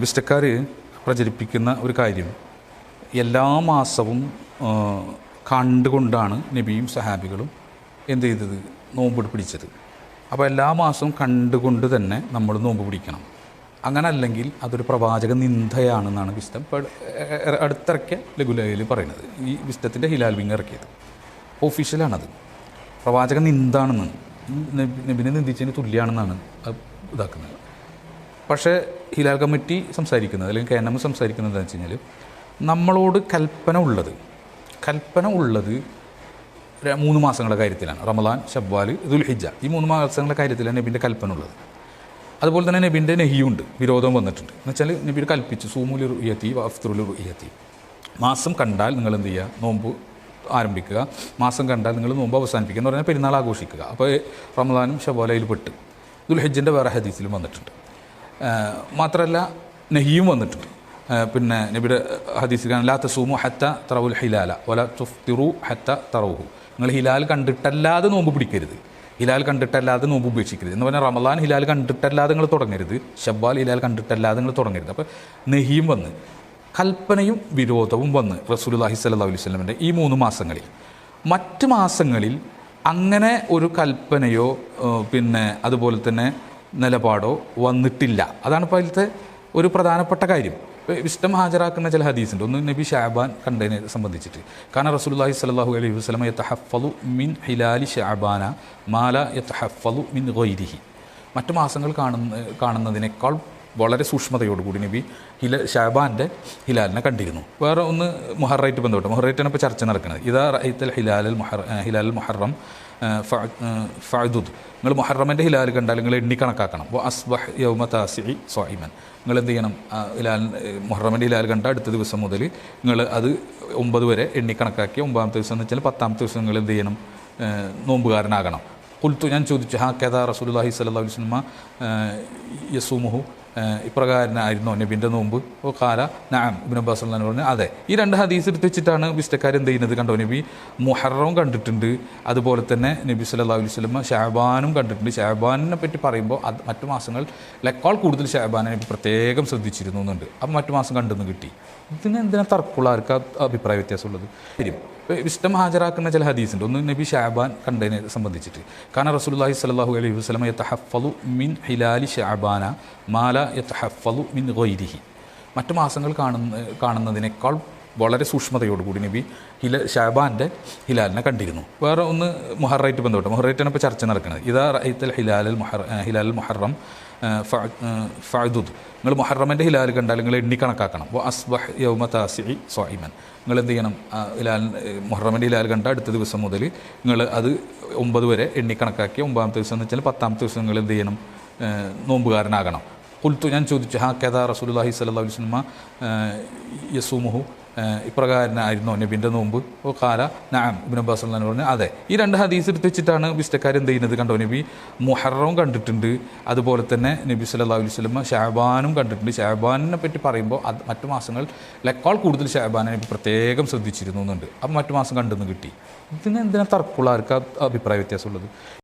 വിസ്റ്റക്കാർ പ്രചരിപ്പിക്കുന്ന ഒരു കാര്യം. എല്ലാ മാസവും കണ്ടുകൊണ്ടാണ് നബിയും സഹാബികളും എന്ത് ചെയ്തത്? നോമ്പ് പിടിച്ചത് അപ്പോൾ എല്ലാ മാസവും കണ്ടുകൊണ്ട് തന്നെ നമ്മൾ നോമ്പ് പിടിക്കണം. അങ്ങനെ അല്ലെങ്കിൽ അതൊരു പ്രവാചക നിന്ദയാണെന്നാണ് വിസ്തം അടുത്തിറക്കിയ ലഘുലയിൽ പറയുന്നത്. ഈ വിസ്തത്തിന്റെ ഹിലാൽ വിങ് ഇറക്കിയത്. ഒഫീഷ്യലാണത്. പ്രവാചക നിന്ദാണെന്ന്. നബി- നബിനെ നിന്ദിച്ചതിന് തുല്യമാണെന്നാണ് ഇതാക്കുന്നത്. പക്ഷേ ഹിലാൽ കമ്മിറ്റി സംസാരിക്കുന്നത് അല്ലെങ്കിൽ കെ എൻ എം സംസാരിക്കുന്നത് എന്താണെന്ന് വെച്ച് കഴിഞ്ഞാൽ നമ്മളോട് കൽപ്പന ഉള്ളത് കൽപ്പന ഉള്ളത് മൂന്ന് മാസങ്ങളുടെ കാര്യത്തിലാണ്. റമദാൻ ഷബ്വാൽ ദുൽഹിജ. ഈ മൂന്ന് മാസങ്ങളുടെ കാര്യത്തിലാണ് നബിന്റെ കൽപ്പന ഉള്ളത്. അതുപോലെ തന്നെ നബിന്റെ നെഹിയുണ്ട് വിരോധം വന്നിട്ടുണ്ട്. എന്ന് വെച്ചാൽ നബിയുടെ കൽപ്പിച്ചു സൂമുലി റുയത്തി അഫ്തുലി റുയത്തി മാസം കണ്ടാൽ നിങ്ങൾ എന്ത് ചെയ്യുക? നോമ്പ് ആരംഭിക്കുക. മാസം കണ്ടാൽ നിങ്ങൾ നോമ്പ് അവസാനിപ്പിക്കുക എന്ന് പറഞ്ഞാൽ പെരുന്നാൾ ആഘോഷിക്കുക. അപ്പോൾ റമദാനും ഷബോലയിൽ പെട്ട് ദുൽഹിജിന്റെ വേറെ ഹദീസിലും വന്നിട്ടുണ്ട്. മാത്രമല്ല നെഹിയും വന്നിട്ടുണ്ട്. പിന്നെ നബിയുടെ ഹദീസ് കാണാൻ സൂമു ഹത്ത തറവുൽ ഹിലാല വല തുഫ്തിറു ഹത്ത തറവുഹു. നിങ്ങൾ ഹിലാൽ കണ്ടിട്ടല്ലാതെ നോമ്പ് പിടിക്കരുത്. ഹിലാൽ കണ്ടിട്ടല്ലാതെ നോമ്പ് ഉപേക്ഷിക്കരുത്. എന്ന് പറഞ്ഞാൽ റമദാൻ ഹിലാൽ കണ്ടിട്ടല്ലാതെ നിങ്ങൾ തുടങ്ങരുത്. ഷബ്ബാൽ ഹിലാൽ കണ്ടിട്ടല്ലാതെ നിങ്ങൾ തുടങ്ങരുത്. അപ്പോൾ നെഹിയും വന്ന് കൽപ്പനയും വിരോധവും വന്ന് റസൂലുള്ളാഹി സ്വല്ലല്ലാഹു അലൈഹി സ്വലമിന്റെ ഈ മൂന്ന് മാസങ്ങളിൽ. മറ്റ് മാസങ്ങളിൽ അങ്ങനെ ഒരു കൽപ്പനയോ പിന്നെ അതുപോലെ തന്നെ നിലപാടോ വന്നിട്ടില്ല. അതാണ് ഇപ്പോൾ അതിലത്തെ ഒരു പ്രധാനപ്പെട്ട കാര്യം. ഇഷ്ടം ഹാജരാക്കുന്ന ചില ഹദീസുണ്ട്. ഒന്ന് നബി ഷാബാൻ കണ്ടതിനെ സംബന്ധിച്ചിട്ട്. കാരണം റസൂലുള്ളാഹി സ്വല്ലല്ലാഹു അലൈഹി വസല്ലമ യതഹഫലു മിൻ ഹിലാലി ഷാബാന മാല യതഹഫലു മിൻ ഗൈരിഹി. മറ്റു മാസങ്ങൾ കാണുന്ന കാണുന്നതിനേക്കാൾ വളരെ സൂക്ഷ്മതയോടുകൂടി നബി ഹില ഷാബാന്റെ ഹിലാലിനെ കണ്ടിരുന്നു. വേറെ ഒന്ന് മുഹറായിട്ട് ബന്ധപ്പെട്ട്. മുഹറായിട്ടാണ് ഇപ്പോൾ ചർച്ച നടക്കുന്നത് ഇതാ റൈത്തൽ ഹിലാലൽ മുഹർ ഹിലാൽ മുഹറം ഫഅദുദ്. നിങ്ങൾ മുഹറമന്റെ ഹിലാൽ കണ്ടാൽ നിങ്ങൾ എണ്ണി കണക്കാക്കണം. അപ്പോൾ അസ്ബഹ് യൗമ താസി സ്വാഹിമൻ നിങ്ങൾ എന്ത് ചെയ്യണം? ഹിലാൽ മുഹറമന്റെ ഹിലാൽ കണ്ട അടുത്ത ദിവസം മുതൽ നിങ്ങൾ അത് ഒമ്പത് വരെ എണ്ണി കണക്കാക്കി ഒമ്പതാമത്തെ ദിവസം എന്ന് വെച്ചാൽ പത്താമത്തെ ദിവസം നിങ്ങൾ എന്ത് ചെയ്യണം? നോമ്പുകാരനാകണം. കുൽത്തു ഞാൻ ചോദിച്ചു ഹാ കേദാ റസൂലുള്ളാഹി സ്വല്ലല്ലാഹു അലൈഹി വസല്ലമ യസൂമുഹു? ഇപ്രകാരനായിരുന്നോ നബിന്റെ നോമ്പ്. ഓ കാല നാം ഇബിൻ അബ്ബാസ് എന്ന് പറഞ്ഞു. അതെ ഈ രണ്ട് ഹദീസ് എടുത്ത് വെച്ചിട്ടാണ് വിസ്റ്റക്കാർ എന്ത് ചെയ്യുന്നത് കണ്ടോ? നബി മുഹറവും കണ്ടിട്ടുണ്ട്. അതുപോലെ തന്നെ നബി സല്ലാ അലൈഹി സ്വലമ ഷാബാനും കണ്ടിട്ടുണ്ട്. ഷാബാനിനെ പറ്റി പറയുമ്പോൾ അത് മറ്റു മാസങ്ങൾ ലെക്കാൾ കൂടുതൽ ഷാബാനെ പ്രത്യേകം ശ്രദ്ധിച്ചിരുന്നു എന്നുണ്ട്. അപ്പം മറ്റു മാസം കണ്ടെന്ന് കിട്ടി. ഇതിന് എന്തിനാ തർക്കമുള്ള ആർക്ക് അഭിപ്രായ വ്യത്യാസമുള്ളത്? ശരി ഇഷ്ടം ഹാജരാക്കുന്ന ചില ഹദീസുണ്ട്. ഒന്ന് നബി ഷാബാൻ കണ്ടതിനെ സംബന്ധിച്ചിട്ട്. കാരണം റസൂലുള്ളാഹി സ്വല്ലല്ലാഹു അലൈഹി വസ്ലമ യതഹഫ്ഫളു മിൻ ഹിലാലി ഷാബാന മാല യതഹഫ്ഫളു മിൻ ഗൈരിഹി. മറ്റു മാസങ്ങൾ കാണുന്ന കാണുന്നതിനേക്കാൾ വളരെ സൂക്ഷ്മതയോടുകൂടി നബി ഹില ഷാബാന്റെ ഹിലാലിനെ കണ്ടിരുന്നു. വേറെ ഒന്ന് മുഹറായിട്ട് ബന്ധപ്പെട്ട്. മുഹറായിട്ടാണ് ഇപ്പോൾ ചർച്ച നടക്കുന്നത് ഇതാ റൈത്തൽ ഹിലാലൽ മുഹർ ഹിലാൽ മുഹറം ഫഅദുദ്. നിങ്ങൾ മുഹറമന്റെ ഹിലാൽ കണ്ടാൽ നിങ്ങൾ എണ്ണി കണക്കാക്കണം. വ അസ്ബഹ് യൗമ താസി സ്വാഹിമൻ നിങ്ങൾ എന്ത് ചെയ്യണം? ഹിലാൽ മുഹറമന്റെ ഹിലാൽ കണ്ട അടുത്ത ദിവസം മുതൽ നിങ്ങൾ അത് ഒമ്പത് വരെ എണ്ണി കണക്കാക്കി ഒമ്പതാമത്തെ ദിവസം എന്ന് വെച്ചാൽ പത്താമത്തെ ദിവസം നിങ്ങൾ എന്ത് ചെയ്യണം? നോമ്പുകാരനാകണം. കുൽത്തു ഞാൻ ചോദിച്ചു ഹാ കേദാ റസൂലുള്ളാഹി സ്വല്ലല്ലാഹു അലൈഹി വസല്ലമ യസൂമുഹു ഇപ്രകാരനായിരുന്നോ നബിന്റെ നോമ്പ്? ഓ കാല നാം ഇബിൻ അബ്ബാസ് എന്ന് പറഞ്ഞു അതെ ഈ രണ്ട് ഹദീസ് എടുത്ത് വെച്ചിട്ടാണ് വിസ്റ്റക്കാർ എന്ത് ചെയ്യുന്നത് കണ്ടോ നബി? മുഹറവും കണ്ടിട്ടുണ്ട് അതുപോലെ തന്നെ നബി സല്ലാ അലൈഹി സ്വലമ ഷാബാനും കണ്ടിട്ടുണ്ട്. ഷാബാനിനെ പറ്റി പറയുമ്പോൾ അത് മറ്റു മാസങ്ങൾ ലെക്കാൾ കൂടുതൽ ഷാബാനെ പ്രത്യേകം ശ്രദ്ധിച്ചിരുന്നു എന്നുണ്ട്. അപ്പം മറ്റു മാസം കണ്ടെന്ന് കിട്ടി. ഇതിന് എന്തിനാ തർക്കമുള്ള ആർക്ക് അഭിപ്രായ വ്യത്യാസമുള്ളത്?